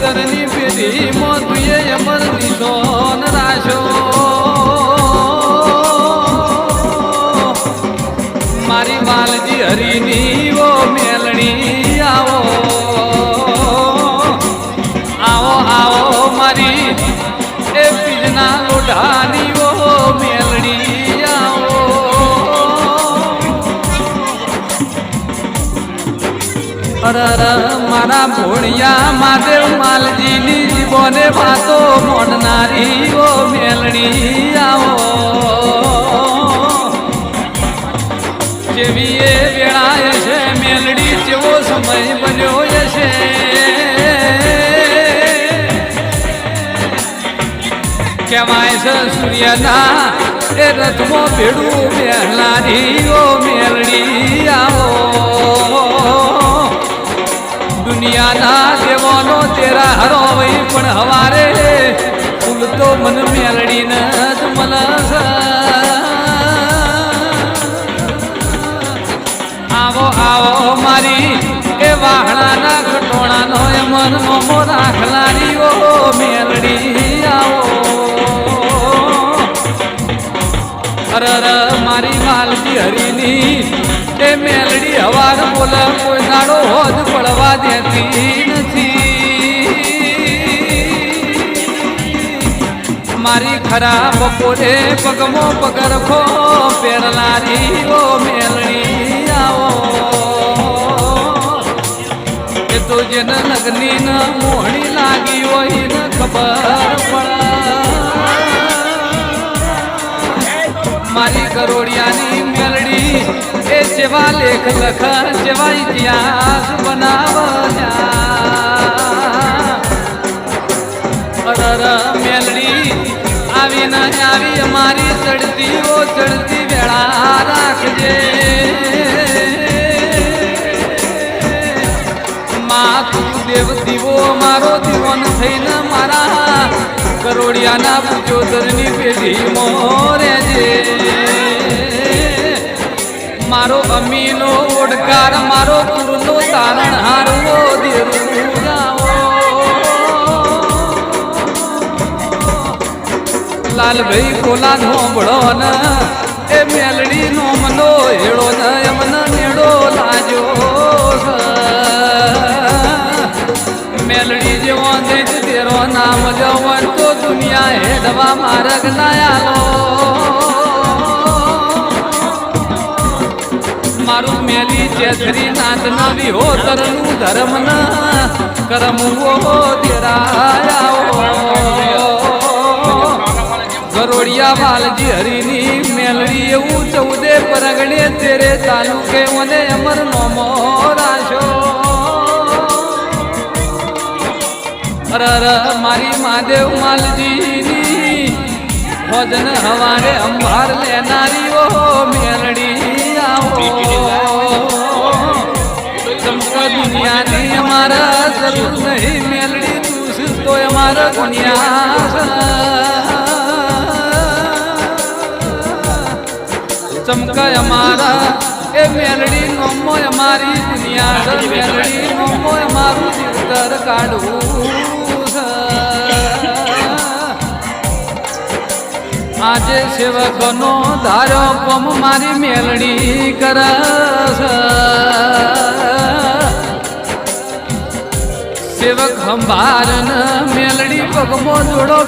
ચિતરની પેઢી અરર મારા ભોળિયા મહાદેવ માલજીની જીવોને વાતો મોડનારી ઓ મેલણી આવો. જેવી એ વેળાએ છે, મેલડી જેવો સમય બન્યો છે. કહેવાય છે, સૂર્યના એ રથમાં ભેડું બેહલારી ઓ મેલડી. દુનિયાના દેવાનો તેરા હરો વહી પણ હવારે ફૂલ તો મન મેલડીને જ મન આવો આવો મારી એ વાહણાના ઘટોણાનો એ મન મોમો રાખલારી ઓ મેલડી આવો. અરર મારી માલજી હરીની એ મેલડી હવાર બોલ, કોઈ દાડો હોજ પડવા દેતી નથી. મારી ખરા બપોરે પગમો પગરખો, પેરલારી ઓ મેલડી આવો. એ તો જેને લગ્ની ન મોહણી લાગી હોય ને ખબર પડે. મારી કરોડિયાની એ જેવા લેખ લખ, જેવા ઇતિહાસ બનાવ્યા અરર મેલડી આવી ન આવી અમારી ચડતી ઓ ચડતી વેળા રાખજે. મા તું દેવ દીવો મારો દીવન થઈને મારા કરોડિયાના પૂજોદરની પેઢી મોરે મારો અમીનો ઓડકાર, મારો પુરનો તારણ હારવો લાલભાઈ કોલા નોંભળો ન, એ મેલડી નો મનો હેળો ન, એમને નેડો લાજો મેલડી જેવો દેજ તેરો નામ જવન તો દુનિયા હેડવા માર્ગ નાયાલો મારું મેલી છે નાથ નવી હો તરનું ધર્મ ના. કરમ હો દેરાયા. ગરોડિયા વાલજી હરીની મેલડી એવું ચૌદે પરગણે તેરે તાલુકે મને અમર નોમો રાશો. અરર મારી મહાદેવ માલજીની ભજન હવારે અંબાર લેનારી ઓ મેલડી આવો. દુનિયા ચમકાય અમારા એ મેલડી નોમો મારી દુનિયા. મેલડી નોમો મારું જીવતર કાઢવું. આજે સેવકનો ધાર્યો પમ મારી મેલડી કરસ સેવક હંભાર પગમો જોડો